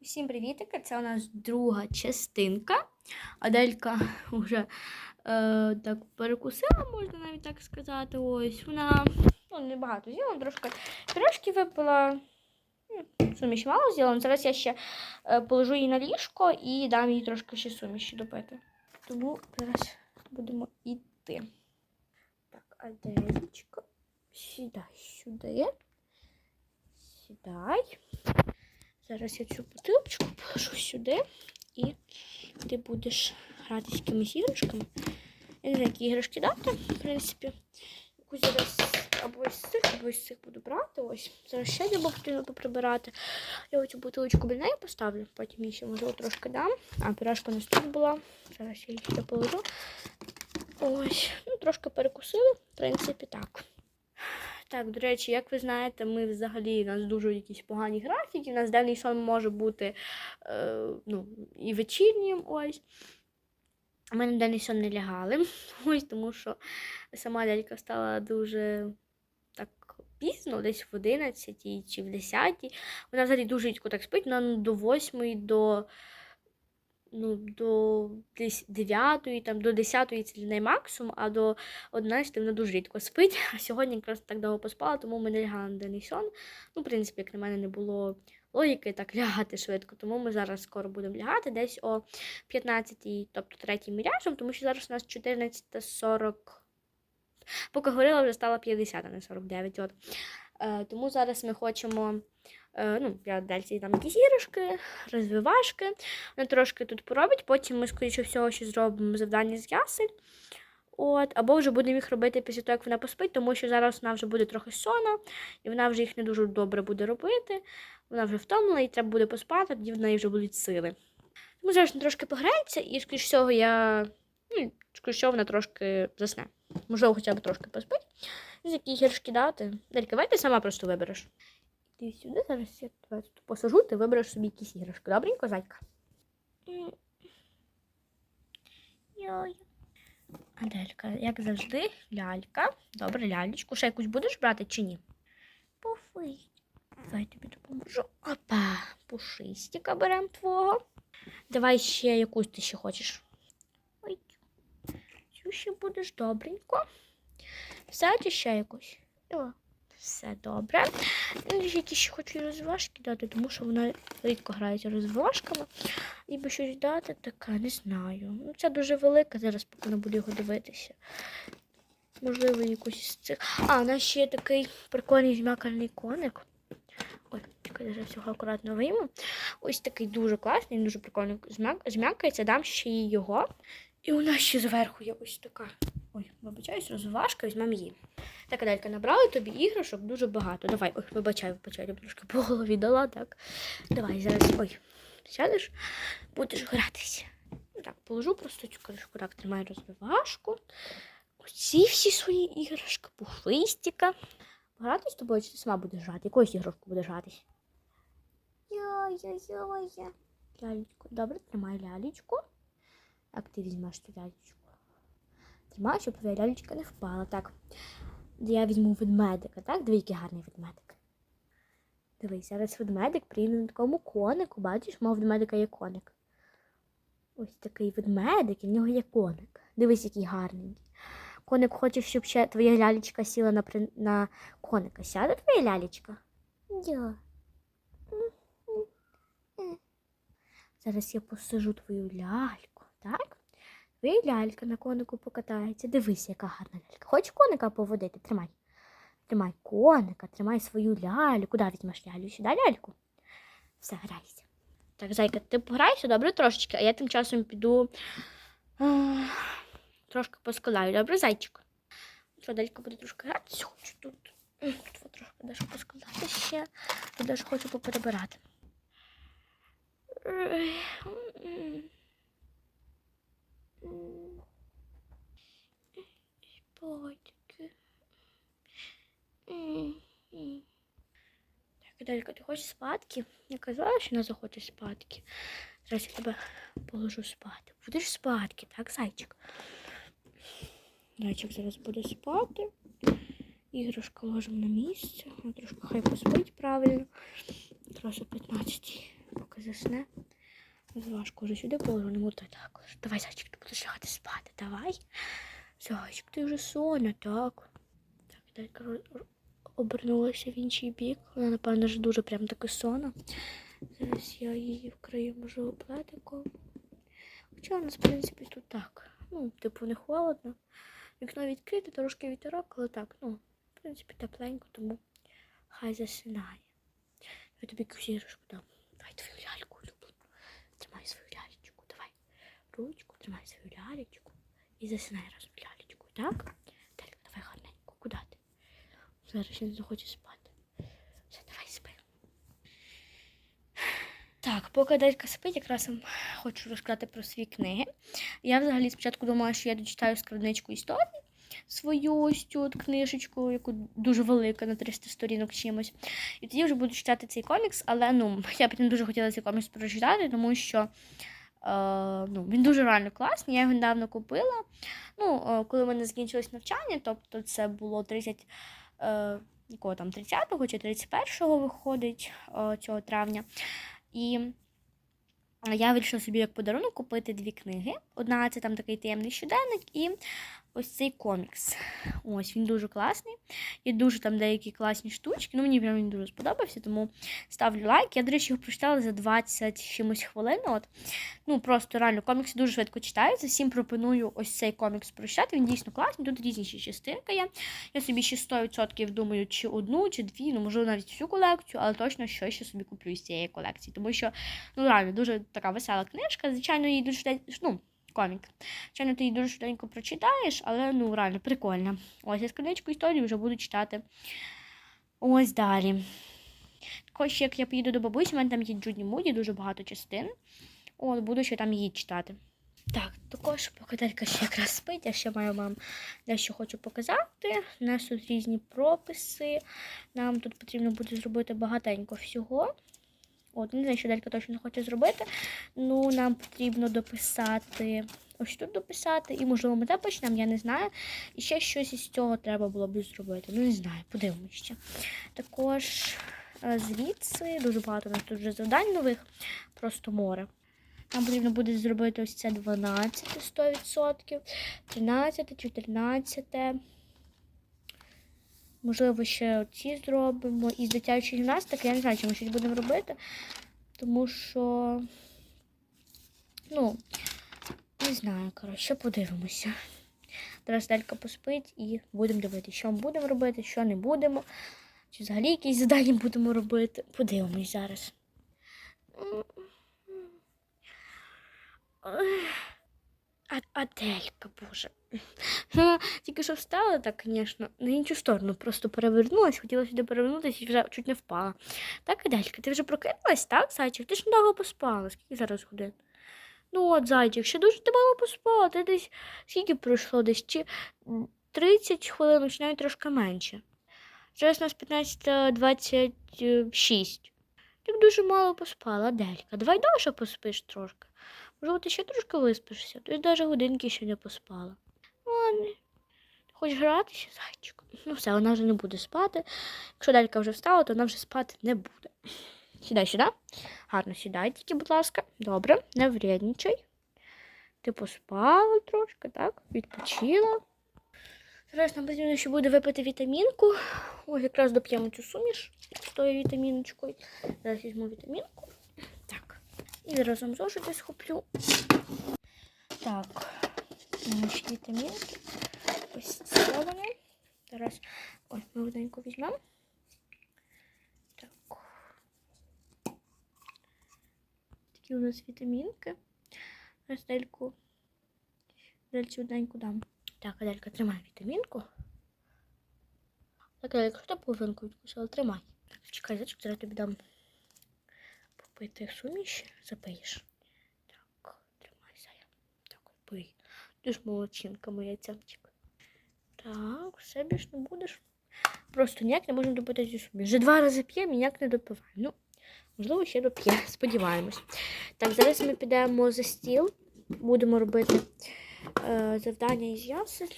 Всім привітики! Це у нас друга частинка. Аделька вже е, так перекусила, можна навіть так сказати. Ось вона ну, небагато з'їла, трошки пирожки випила. Ну, Суміш мало з'їла. Зараз я ще е, положу її на ліжко і дам їй трошки ще суміші допити. Тому зараз будемо йти. Так, Аделечка, сідай сюди. Сідай. Зараз я цю бутилочку положу сюди і ти будеш гратися з якимись іграшками. Я не знаю, які іграшки дати, в принципі. Якусь зараз або із цих, або із цих буду брати. Ось. Зараз ще треба потрібно поприбирати. Я оцю бутилочку біля неї поставлю, потім їй ще можливо трошки дам. А пірашка нас тут була. Зараз я її ще положу. Ось. Ну, трошки перекусили, в принципі, так. Так, до речі, як ви знаєте, ми взагалі у нас дуже якісь погані графіки. У нас денний сон може бути е, ну, і вечірнім. ось. У мене денний сон не лягали. Ось тому що сама лялька стала дуже так пізно, десь в 11 чи в 10. Вона взагалі дуже рідко так спить, вона до 8, до, ну, до десь 9, там, до 10 це неї максимум, а до 11 вона дуже рідко спить. А сьогодні якраз так довго поспала, тому ми не лягали на денний сон. Ну, в принципі, як на мене, не було логіки так лягати швидко. Тому ми зараз скоро будемо лягати десь о 15-й, тобто 3 міряжем, тому що зараз у нас 14.40. Поки говорила, вже стало 50, а не 49. От. Е, тому зараз ми хочемо. Е, ну, я далі там якісь іграшки, розвивашки. Вона трошки тут поробить, потім ми, скоріше всього, ще зробимо завдання з ясель. От, або вже будемо їх робити після того, як вона поспить, тому що зараз вона вже буде трохи сона, і вона вже їх не дуже добре буде робити. Вона вже втомлена, і треба буде поспати, тоді в неї вже будуть сили. Тому зараз вона трошки пограється, і, скоріш всього, я. Ну, скоріш всього, вона трошки засне. Можливо, хоча б трошки поспить. З які іграшки дати. Делька, давай ти сама просто вибереш. Ти сюди зараз я тебе тут посажу, ти вибереш собі якісь іграшки. Добренько, зайка? Йой. Аделька, як завжди, лялька. Добре, лялечку. Ще якусь будеш брати чи ні? Пуфи. Давай тобі допоможу. Опа, пушистика беремо твого. Давай ще якусь ти ще хочеш. Ой, цю ще будеш добренько. Все, чи ще якусь? О, все добре. Ну, Які ще хочу розважки дати, тому що вона рідко грається розважками. І би щось дати, таке, не знаю. Ну, це дуже велика, зараз поки не буду його дивитися. Можливо, якусь з цих. А, у нас ще є такий прикольний змякальний коник. Ой, чекай, зараз всього акуратно вийму. Ось такий дуже класний, дуже прикольний змяк... змякається, дам ще їй його. І у нас ще зверху є ось така. Ой, вибачаюсь, розважка, візьмемо її. Так, Аделька, набрали тобі іграшок дуже багато. Давай, ой, вибачай, вибачай, я трошки по голові дала, так. Давай, зараз, ой, сядеш, будеш гратися. Так, положу просто цю кришку, так, тримай розвивашку. Оці всі свої іграшки, пушистика. Гратись з тобою, чи ти сама будеш грати? Якоюсь іграшку будеш гратись? Я-я-я-я. Лялечку. Добре, тримай лялечку. Як ти візьмеш цю лялечку? Тримай, щоб твоя лялечка не впала. Так. Я візьму ведмедика, так? Диви, який гарний ведмедик. Дивись, зараз ведмедик приїде на такому конику. Бачиш, мов ведмедика є коник. Ось такий ведмедик, і в нього є коник. Дивись, який гарний. Коник хоче, щоб ще твоя лялечка сіла на, при- на коника. Сяде твоя лялечка? Я. Зараз я посажу твою ляльку, так? Твоя лялька на конику покатається. Дивись, яка гарна лялька. Хочеш коника поводити? Тримай. Тримай коника, тримай свою лялю. Куди візьмеш лялю? Сюди ляльку? Все, грайся. Так, зайка, ти пограйся, добре, трошечки, а я тим часом піду трошки поскладаю. Добре, зайчик? Що, делька буде трошки гратися, хочу тут. Тут трошки дещо поскладати ще. Тут даже хочу поперебирати. М. Так, Далька, ти хочеш спадки? Я казала, що не захочеш спадки. Зараз я тебе положу спати. Будеш спадки, так, зайчик? Зайчик зараз буде спати. Іграшку ложимо на місце. Трошки хай поспить правильно. Якраз 15 поки засне. Важко вже сюди повернемо, то також. Давай, зайчик, ти будеш лягати спати, давай. Зайчик, ти вже сонна, так. Так, ро- обернулася в інший бік. Вона, напевно, ж дуже прям таки сонна. Зараз я її вкрию, можливо, плетиком. Хоча у нас, в принципі, тут так. Ну, типу, не холодно. Вікно відкрите, трошки вітерок, але так, ну, в принципі, тепленько, тому хай засинає. Я тобі кусірочку дам. Давай твою ляльку улюблену. Тримай свою лялечку, давай. Ручку, тримай свою лялечку. І засинай разом з лялечкою, так? Телька, давай гарненько. Куди ти? Зараз він захоче спати. Все, давай спи. Так, поки Делька спить, якраз вам хочу розказати про свої книги. Я взагалі спочатку думала, що я дочитаю скарбничку історії свою ось цю от книжечку, яку дуже велика на 300 сторінок чимось. І тоді вже буду читати цей комікс, але ну, я б не дуже хотіла цей комікс прочитати, тому що ну, він дуже реально класний. Я його недавно купила. Ну, е, коли в мене закінчилось навчання, тобто це було 30. Е, якого там 30-го чи 31-го виходить е, цього травня. І я вирішила собі як подарунок купити дві книги. Одна це там такий таємний щоденник, і ось цей комікс. Ось він дуже класний. Є дуже там деякі класні штучки. Ну, мені прям він дуже сподобався, тому ставлю лайк. Я, до речі, його прочитала за 20 чимось хвилин. От. Ну, просто реально комікси дуже швидко читаються. Всім пропоную ось цей комікс прочитати. Він дійсно класний. Тут різні ще частинки є. Я собі ще 100% думаю, чи одну, чи дві, ну, можливо, навіть всю колекцію, але точно щось ще собі куплю із цієї колекції. Тому що, ну, реально, дуже така весела книжка. Звичайно, її дуже ну, комік. Звичайно, ти її дуже швиденько прочитаєш, але ну реально прикольно. Ось я скарбничку історії вже буду читати. Ось далі. Також, як я поїду до бабусі, у мене там є Джудні Муді, дуже багато частин. От, буду ще там її читати. Так, також покидалька ще якраз спить, я ще маю вам дещо хочу показати. У нас тут різні прописи. Нам тут потрібно буде зробити багатенько всього. От, не знаю, що Делька точно хоче зробити. Ну, нам потрібно дописати. Ось тут дописати, і, можливо, ми те почнемо, я не знаю. І ще щось із цього треба було б зробити. Ну, не знаю, подивимося ще. Також е, звідси дуже багато у нас тут вже завдань нових, просто море. Нам потрібно буде зробити ось це 12 100%, 13, 14. Можливо, ще ці зробимо. І з дитячої гімнастики, я не знаю, чи ми щось будемо робити. Тому що, ну, не знаю, коротше, подивимося. Зараз Делька поспить і будемо дивитися, що ми будемо робити, що не будемо. Чи взагалі якісь завдання будемо робити. Подивимось зараз. А, Аделька, боже. Вона тільки що встала, так, звісно, на іншу сторону. Просто перевернулась, хотіла сюди перевернутися і вже чуть не впала. Так, Аделька, ти вже прокинулась, так, зайчик? Ти ж недовго поспала. Скільки зараз годин? Ну от, зайчик, ще дуже ти мало поспала. Ти десь скільки пройшло? Десь чи 30 хвилин, чи навіть трошки менше. Зараз у нас 15.26. Ти дуже мало поспала, Аделька. Давай довше поспиш трошки. Можливо, ти ще трошки виспишся, ти навіть годинки ще не поспала. Ладно. Хочеш гратися, зайчик? Ну все, вона вже не буде спати. Якщо Делька вже встала, то вона вже спати не буде. Сідай сюди. Гарно сідай тільки, будь ласка. Добре, не вредничай. Ти поспала трошки, так? Відпочила. Зараз нам потрібно ще буде випити вітамінку. Ось якраз доп'ємо цю суміш з тою вітаміночкою. Зараз візьму вітамінку. Так. І разом зошити схоплю. Так. Наші вітамінки. Ось це вони. Зараз ось ми одненько візьмемо. Так. Такі у нас вітамінки. Зараз дельку. Дельцю одненьку дам. Так, Аделька, тримай вітамінку. Так, Аделька, що ти половинку відкусила? Тримай. Чекай, зачек, зараз тобі дам попити суміш, запиєш. Так, тримай, Зая. Так, пий. Ти молодчинка моя цямчик. Так, все більш не будеш. Просто ніяк не можемо допити цю суміш. Вже два рази п'ємо, ніяк не допиваємо. Ну, можливо, ще доп'ємо, сподіваємось. Так, зараз ми підемо за стіл, будемо робити е, завдання із ясель.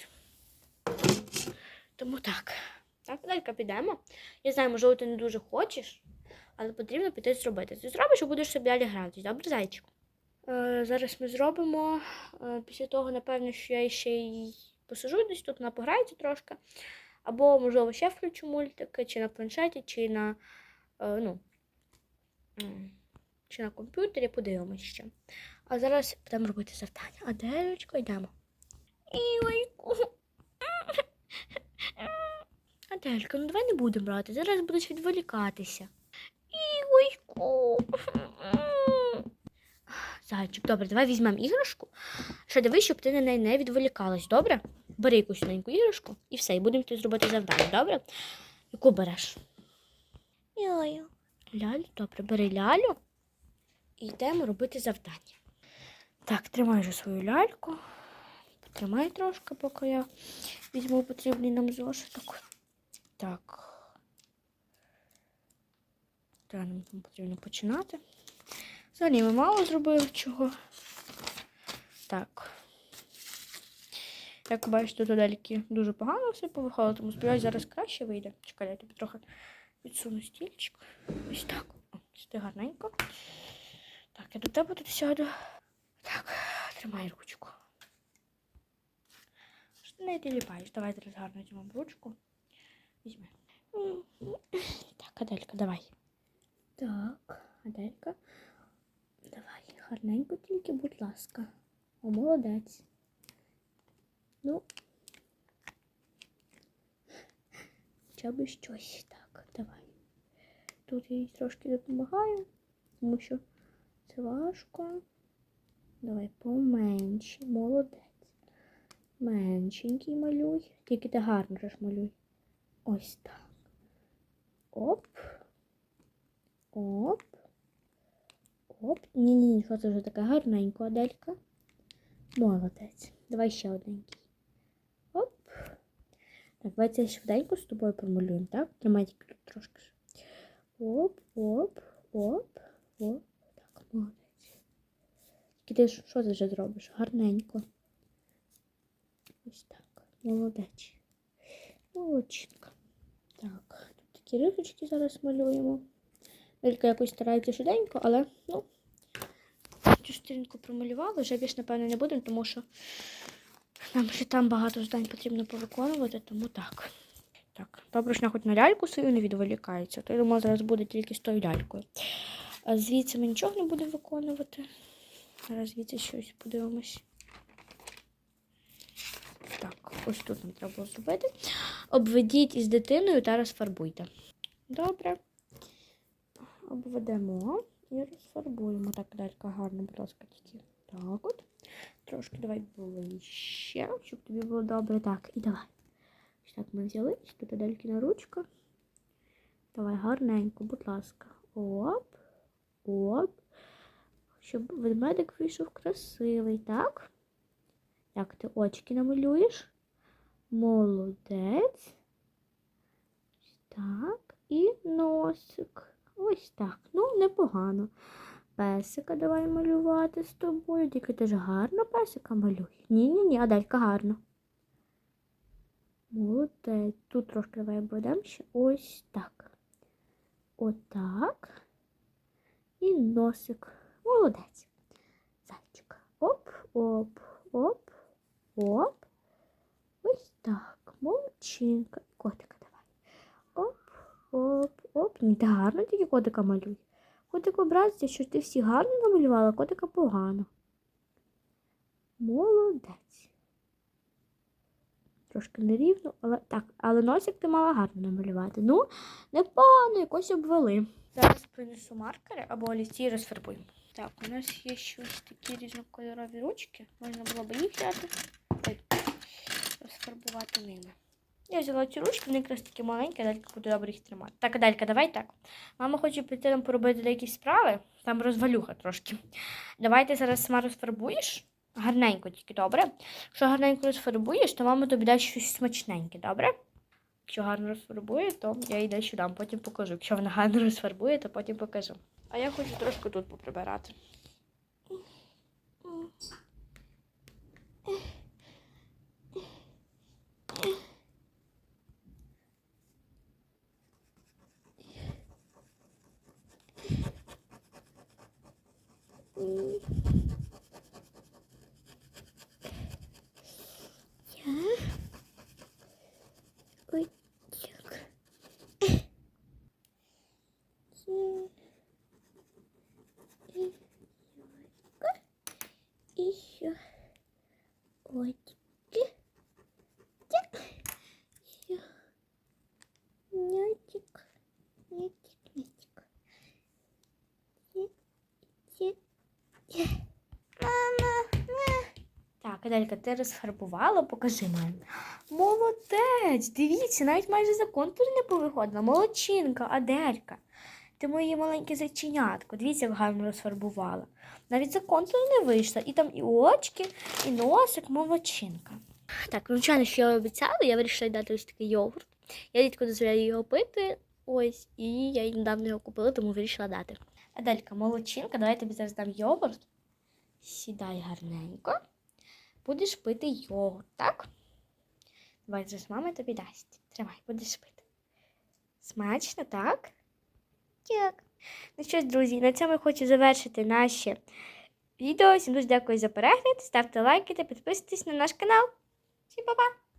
Тому так. Так, далька підемо. Я знаю, можливо, ти не дуже хочеш, але потрібно піти зробити. Ти зробиш і будеш собі далі гратись, добре, зайчик? Е, зараз ми зробимо. Е, після того, напевно, що я ще й посижу десь тут, вона пограється трошки. Або, можливо, ще включу мультики, чи на планшеті, чи на, е, ну, чи на комп'ютері, подивимось ще. А зараз будемо робити завдання. А Аделечко, йдемо. Аделька, ну давай не будемо брати. Зараз будеш відволікатися. Ігойку. Зайчик, добре, давай візьмемо іграшку. Ще дивись, щоб ти на неї не відволікалась, добре? Бери якусь маленьку іграшку і все, і будемо тут зробити завдання, добре? Яку береш? Лялю. Лялю, добре, бери лялю і йдемо робити завдання. Так, тримай вже свою ляльку. Потримай трошки, поки я візьму потрібний нам зошиток. Так. Та нам потрібно починати. Взагалі ми мало зробили чого. Так. Як бачите, тут дальки дуже погано все повиходило, тому сподіваюся, зараз краще вийде. Чекай, я тобі трохи відсуну стільчик. Ось так. О, сюди гарненько. Так, я до тебе тут сяду. Так, тримай ручку. Що ти не тіліпаєш? Давай зараз гарно візьмемо ручку. Візьми. Так, Аделька, давай. Так, Аделька. Гарненько тільки, будь ласка. О, молодець. Ну. Хоча б щось. Так, давай. Тут я їй трошки допомагаю, тому що це важко. Давай поменше. Молодець. Меншенький малюй. Тільки ти гарно ж малюй. Ось так. Оп. Оп. Оп. Ні-ні, це вже таке гарненько, Аделька. Молодець. Давай ще одненький. Оп. Так, давай це швиденько з тобою промалюємо, так? Тримай тільки тут трошки. Оп, оп, оп, оп. Так, молодець. Тільки ти що ти вже зробиш? Гарненько. Ось так. Молодець. Молодчинка. Так, тут такі рисочки зараз малюємо. Тільки якось старається швиденько, але, ну, цю сторінку промалювали. Вже більш, напевно, не будемо, тому що нам ще там багато завдань потрібно повиконувати, тому так. Так, добре, хоч на ляльку свою не відволікається, то я думаю, зараз буде тільки з тою лялькою. А звідси ми нічого не будемо виконувати. Зараз звідси щось подивимось. Так, ось тут нам треба було зробити. Обведіть із дитиною та розфарбуйте. Добре. Обведемо і розфарбуємо. Так, далька гарно, будь ласка, тільки. Так от. Трошки давай ближче, щоб тобі було добре. Так, і давай. Ось так ми взяли. Тут далькіна ручка. Давай гарненько, будь ласка. Оп, оп. Щоб ведмедик вийшов красивий, так? Так, ти очки намалюєш. Молодець. Так. І носик. Ось так. Ну, непогано. Песика давай малювати з тобою. Тільки ти ж гарно песика малюй. Ні-ні-ні, Аделька гарно. Молодець. Тут трошки давай обведемо ще. Ось так. Отак. І носик. Молодець. Зайчик. Оп, оп, оп, оп. Ось так. Молодчинка. Котика давай. Оп, оп, оп. Ні, ти гарно тільки котика малюй. Котик образиться, що ти всі гарно намалювала, котика погано. Молодець. Трошки нерівно, але так, але носик ти мала гарно намалювати. Ну, непогано, якось обвели. Зараз принесу маркери або олівці і розфарбуємо. Так, у нас є щось такі різнокольорові ручки. Можна було б їх взяти. Розфарбувати ними. Я взяла ці ручки, вони якраз такі маленькі, далька буде добре їх тримати. Так, Далька, давай так. Мама хоче піти нам поробити деякі справи, там розвалюха трошки. Давай ти зараз сама розфарбуєш. Гарненько тільки, добре. Якщо гарненько розфарбуєш, то мама тобі дасть щось смачненьке, добре? Якщо гарно розфарбує, то я їй дещо дам, потім покажу. Якщо вона гарно розфарбує, то потім покажу. А я хочу трошки тут поприбирати. М. Я. Ой, так. М. И ёлка. И ещё котики. Так. Ещё Нятик. Нятик, нятик. Ті- ті- Мама. Так, Аделька, ти розфарбувала, покажи мамі. Молодець! Дивіться, навіть майже за контур не повиходила. Молодчинка, Аделька. Ти моє маленьке зайченятко. Дивіться, як гарно розфарбувала. Навіть за контур не вийшла. І там і очки, і носик, молодчинка. Так, звичайно, що я обіцяла, я вирішила дати ось такий йогурт. Я рідко дозволяю його пити. Ось, і я недавно його купила, тому вирішила дати. Аделька, молодчинка, давай я тобі зараз дам йогурт. Сідай гарненько. Будеш пити йогурт, так? Давай зараз мама тобі дасть. Тримай, будеш пити. Смачно, так? Так. Ну що ж, друзі, на цьому я хочу завершити наше відео. Всім дуже дякую за перегляд. Ставте лайки та підписуйтесь на наш канал. Всім па-па!